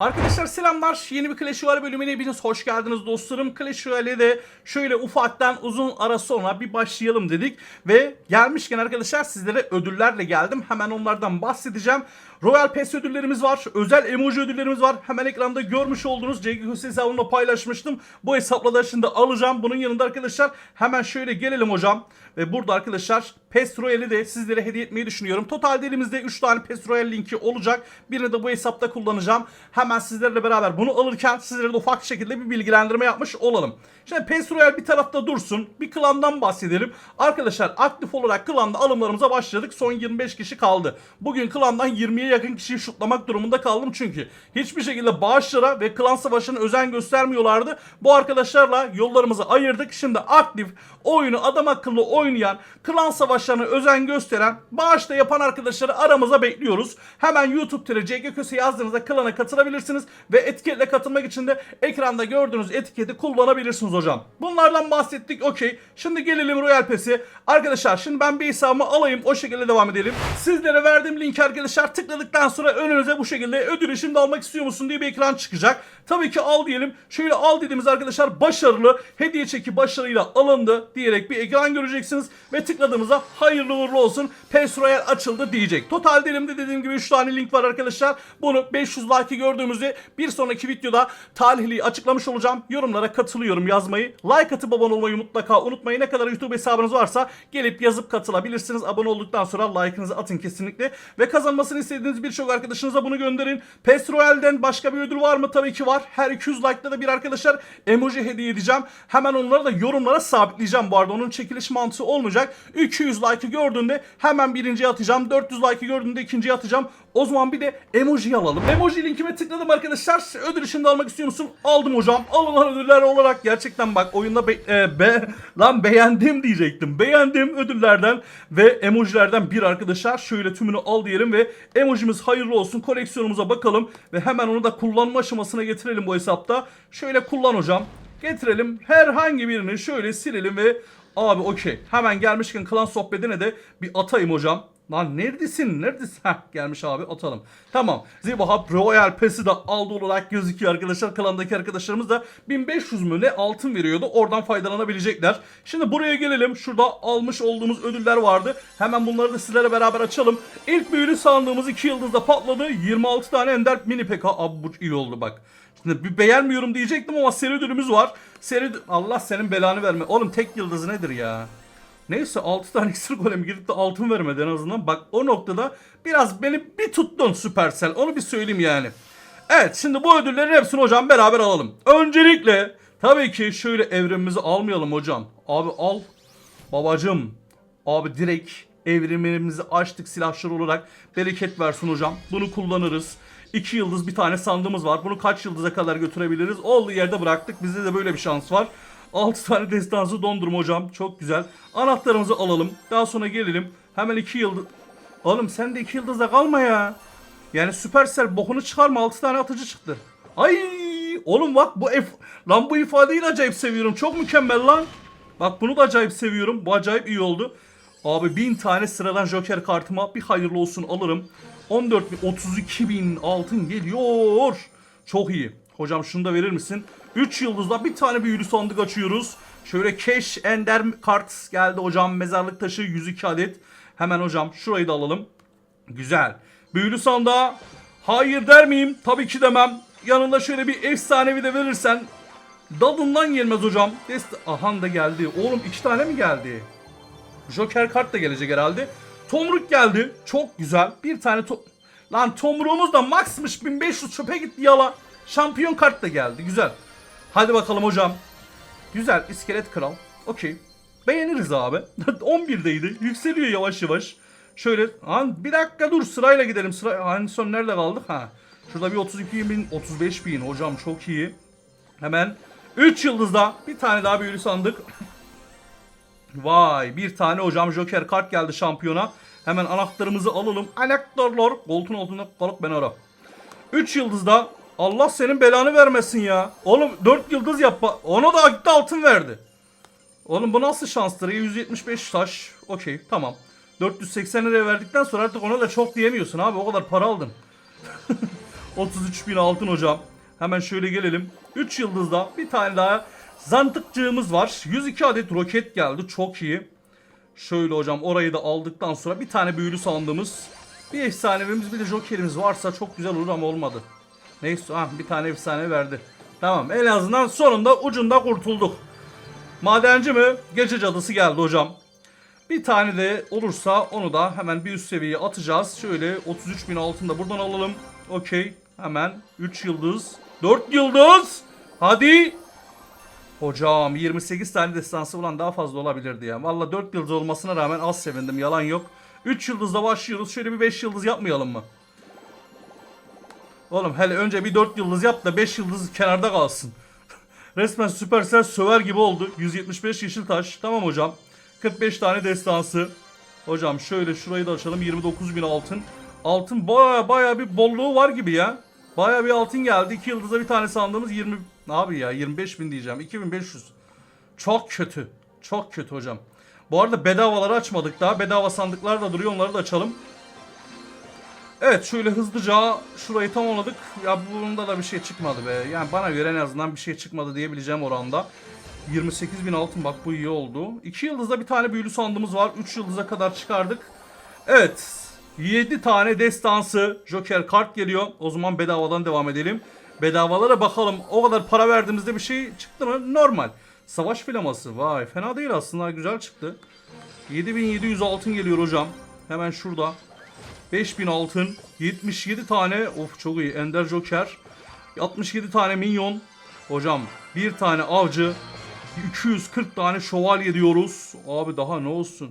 Arkadaşlar selamlar. Yeni bir Clash Royale bölümüne hepiniz hoş geldiniz dostlarım. Clash Royale'e de şöyle ufaktan uzun ara sonra bir başlayalım dedik. Ve gelmişken arkadaşlar sizlere ödüllerle geldim. Hemen onlardan bahsedeceğim. Royal Pass ödüllerimiz var. Özel emoji ödüllerimiz var. Hemen ekranda görmüş olduğunuz CGQS hesabımla paylaşmıştım. Bu hesapla da şimdi alacağım. Bunun yanında arkadaşlar hemen şöyle gelelim hocam. Ve burada arkadaşlar PES Royale'i de sizlere hediye etmeyi düşünüyorum. Totalde elimizde 3 tane PES Royale linki olacak. Birini de bu hesapta kullanacağım. Hemen sizlerle beraber bunu alırken sizlere de ufak şekilde bir bilgilendirme yapmış olalım. Şimdi PES Royale bir tarafta dursun. Bir klandan bahsedelim. Arkadaşlar aktif olarak klanda alımlarımıza başladık. Son 25 kişi kaldı. Bugün klandan 20'ye yakın kişiyi şutlamak durumunda kaldım çünkü. Hiçbir şekilde bağışlara ve klan savaşına özen göstermiyorlardı. Bu arkadaşlarla yollarımızı ayırdık. Şimdi aktif oyunu adam akıllı oynayan, klan savaşlarına özen gösteren, bağış da yapan arkadaşları aramıza bekliyoruz. Hemen YouTube tire CGKÖS'e yazdığınızda klana katılabilirsiniz ve etiketle katılmak için de ekranda gördüğünüz etiketi kullanabilirsiniz hocam. Bunlardan bahsettik okey. Şimdi gelelim Royal Pass'e. Arkadaşlar şimdi ben bir hesabımı alayım o şekilde devam edelim. Sizlere verdiğim linki arkadaşlar tıkladıktan sonra önünüze bu şekilde ödülü şimdi almak istiyor musun diye bir ekran çıkacak. Tabii ki al diyelim. Şöyle al dediğimiz arkadaşlar başarılı hediye çeki başarıyla alındı diyerek bir ekran göreceksiniz ve tıkladığımızda hayırlı uğurlu olsun PES Royal açıldı diyecek. Total elimde dediğim gibi 3 tane link var arkadaşlar. Bunu 500 like gördüğümüzde bir sonraki videoda talihliyi açıklamış olacağım. Yorumlara katılıyorum yazmayı. Like atıp abone olmayı mutlaka unutmayın. Ne kadar YouTube hesabınız varsa gelip yazıp katılabilirsiniz. Abone olduktan sonra like'ınızı atın kesinlikle. Ve kazanmasını istediğiniz birçok arkadaşınıza bunu gönderin. PES Royale'den başka bir ödül var mı? Tabii ki var. Her 200 like'da da bir arkadaşlar emoji hediye edeceğim. Hemen onları da yorumlara sabitleyeceğim bu arada. Onun çekiliş mantığı olmayacak. 200 like'ı gördüğünde hemen birinciye atacağım. 400 like'ı gördüğünde ikinciye atacağım. O zaman bir de emoji alalım. Emoji linkime tıkladım arkadaşlar. Ödül şimdi almak istiyor musun? Aldım hocam. Alınan ödüller olarak gerçekten bak oyunda be, e, be- lan beğendim diyecektim. Beğendim ödüllerden ve emojilerden bir arkadaşlar. Şöyle tümünü al diyelim ve emojimiz hayırlı olsun. Koleksiyonumuza bakalım ve hemen onu da kullanma aşamasına getirelim bu hesapta. Şöyle kullan hocam. Getirelim. Herhangi birini şöyle silelim ve abi okey. Hemen gelmişken klan sohbetine de bir atayım hocam. Lan neredesin? Neredesin? Heh gelmiş abi atalım. Tamam. Zibahap Royal Pass'i de aldı olarak gözüküyor arkadaşlar. Klandaki arkadaşlarımız da 1500 mü ne altın veriyordu. Oradan faydalanabilecekler. Şimdi buraya gelelim. Şurada almış olduğumuz ödüller vardı. Hemen bunları da sizlere beraber açalım. İlk büyülü sandığımız 2 yıldızda patladı. 26 tane ender mini peka. Abi bu iyi oldu bak. Şimdi beğenmiyorum diyecektim ama seri ödülümüz var. Seri Allah senin belanı verme. Oğlum tek yıldızı nedir ya? Neyse 6 tane iksir golemi gidip de altın vermedi en azından. Bak o noktada biraz beni bir tuttun Supercell. Onu bir söyleyeyim yani. Evet şimdi bu ödüllerin hepsini hocam beraber alalım. Öncelikle tabii ki şöyle evrimimizi almayalım hocam. Abi al. Babacım. Abi direkt evrimimizi açtık silahşır olarak. Bereket versin hocam. Bunu kullanırız. 2 yıldız bir tane sandığımız var. Bunu kaç yıldıza kadar götürebiliriz? Olduğu yerde bıraktık. Bizde de böyle bir şans var. 6 tane destansı dondurma hocam. Çok güzel. Anahtarımızı alalım. Daha sonra gelelim. Hemen 2 yıldız. Oğlum sen de 2 yıldızda kalma ya. Yani Supercell bokunu çıkarma. 6 tane atıcı çıktı. Ay oğlum bak bu F... Lan bu ifadeyi de acayip seviyorum. Çok mükemmel lan. Bak bunu da acayip seviyorum. Bu acayip iyi oldu. Abi 1000 tane sıradan Joker kartıma bir hayırlı olsun alırım. 14 bin, 32 bin altın geliyor. Çok iyi. Hocam şunu da verir misin? 3 yıldızla bir tane büyülü sandık açıyoruz. Şöyle Cash Ender kart geldi hocam. Mezarlık taşı 102 adet. Hemen hocam şurayı da alalım. Güzel. Büyülü sandığa hayır der miyim? Tabii ki demem. Yanında şöyle bir efsanevi de verirsen dadından gelmez hocam. Dest Ahan da geldi. Oğlum iki tane mi geldi? Joker kart da gelecek herhalde. Tomruk geldi. Çok güzel. Bir tane to Lan tomruğumuz da maxmış 1500 çöpe gitti yala. Şampiyon kart da geldi. Güzel. Hadi bakalım hocam. Güzel. iskelet kral. Okey. Beğeniriz abi. 11'deydi. Yükseliyor yavaş yavaş. Şöyle. Lan bir dakika dur sırayla gidelim. Sıra en son nerede kaldık? Ha. Şurada bir 32 bin, 35 bin. Hocam çok iyi. Hemen 3 yıldızda bir tane daha büyülü sandık. Vay bir tane hocam Joker kart geldi şampiyona. Hemen anahtarımızı alalım. Anahtarlar. Koltuğun altında kalıp ben ara. 3 yıldızda Allah senin belanı vermesin ya. Oğlum 4 yıldız yap. Ona da gitti altın verdi. Oğlum bu nasıl şanstır? 175 taş. Okey tamam. 480 liraya verdikten sonra artık ona da çok diyemiyorsun abi. O kadar para aldın. 33 bin altın hocam. Hemen şöyle gelelim. 3 yıldızda bir tane daha zantıkçığımız var. 102 adet roket geldi. Çok iyi. Şöyle hocam orayı da aldıktan sonra bir tane büyülü sandığımız. Bir efsanevimiz bir de jokerimiz varsa çok güzel olur ama olmadı. Neyse ah bir tane efsane verdi. Tamam en azından sonunda ucunda kurtulduk. Madenci mi? Gece cadısı geldi hocam. Bir tane de olursa onu da hemen bir üst seviyeye atacağız. Şöyle 33 bin altın da buradan alalım. Okey. Hemen 3 yıldız. 4 yıldız. Hadi. Hocam 28 tane destansı ulan daha fazla olabilirdi ya. Valla 4 yıldız olmasına rağmen az sevindim. Yalan yok. 3 yıldızla başlıyoruz. Şöyle bir 5 yıldız yapmayalım mı? Oğlum hele önce bir 4 yıldız yap da 5 yıldız kenarda kalsın. Resmen Supercell söver gibi oldu. 175 yeşil taş. Tamam hocam. 45 tane destansı. Hocam şöyle şurayı da açalım. 29 bin altın. Altın baya baya bir bolluğu var gibi ya. Baya bir altın geldi. 2 yıldıza bir tane sandığımız 20... Abi ya 25 bin diyeceğim. 2500. Çok kötü. Çok kötü hocam. Bu arada bedavaları açmadık daha. Bedava sandıklar da duruyor. Onları da açalım. Evet şöyle hızlıca şurayı tamamladık. Ya bunda da bir şey çıkmadı be. Yani bana göre en azından bir şey çıkmadı diyebileceğim oranda. 28 bin altın bak bu iyi oldu. 2 yıldızda bir tane büyülü sandığımız var. 3 yıldıza kadar çıkardık. Evet. 7 tane destansı Joker kart geliyor. O zaman bedavadan devam edelim. Bedavalara bakalım. O kadar para verdiğimizde bir şey çıktı mı? Normal. Savaş filaması. Vay fena değil aslında. Güzel çıktı. 7700 altın geliyor hocam. Hemen şurada. 5000 altın, 77 tane, of çok iyi, Ender Joker, 67 tane minyon, hocam bir tane avcı, 240 tane şövalye diyoruz. Abi daha ne olsun?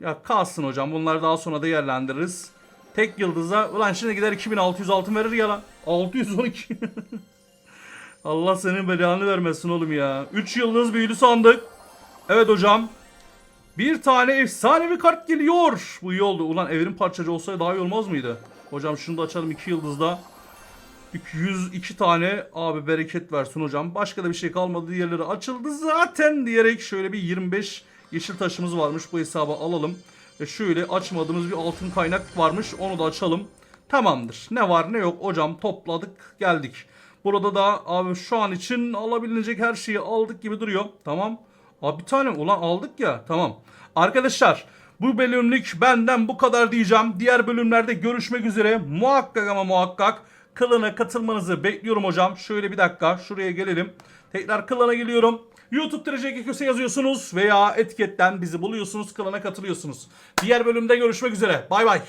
Ya kalsın hocam bunları daha sonra değerlendiririz. Tek yıldıza, ulan şimdi gider 2600 altın verir ya lan. 612. Allah senin belanı vermesin oğlum ya. 3 yıldız büyülü sandık. Evet hocam. Bir tane efsanevi kart geliyor. Bu iyi oldu. Ulan evrim parçacı olsaydı daha iyi olmaz mıydı? Hocam şunu da açalım 2 yıldızda. 102 tane abi bereket versin hocam. Başka da bir şey kalmadı. Diğerleri açıldı zaten diyerek şöyle bir 25 yeşil taşımız varmış. Bu hesaba alalım. Ve şöyle açmadığımız bir altın kaynak varmış. Onu da açalım. Tamamdır. Ne var ne yok hocam topladık geldik. Burada da abi şu an için alabilecek her şeyi aldık gibi duruyor. Tamam. Abi bir tane ulan aldık ya. Tamam. Arkadaşlar bu bölümlük benden bu kadar diyeceğim. Diğer bölümlerde görüşmek üzere. Muhakkak ama muhakkak kılına katılmanızı bekliyorum hocam. Şöyle bir dakika şuraya gelelim. Tekrar kılına geliyorum. YouTube derece köse yazıyorsunuz veya etiketten bizi buluyorsunuz. Kılına katılıyorsunuz. Diğer bölümde görüşmek üzere. Bay bay.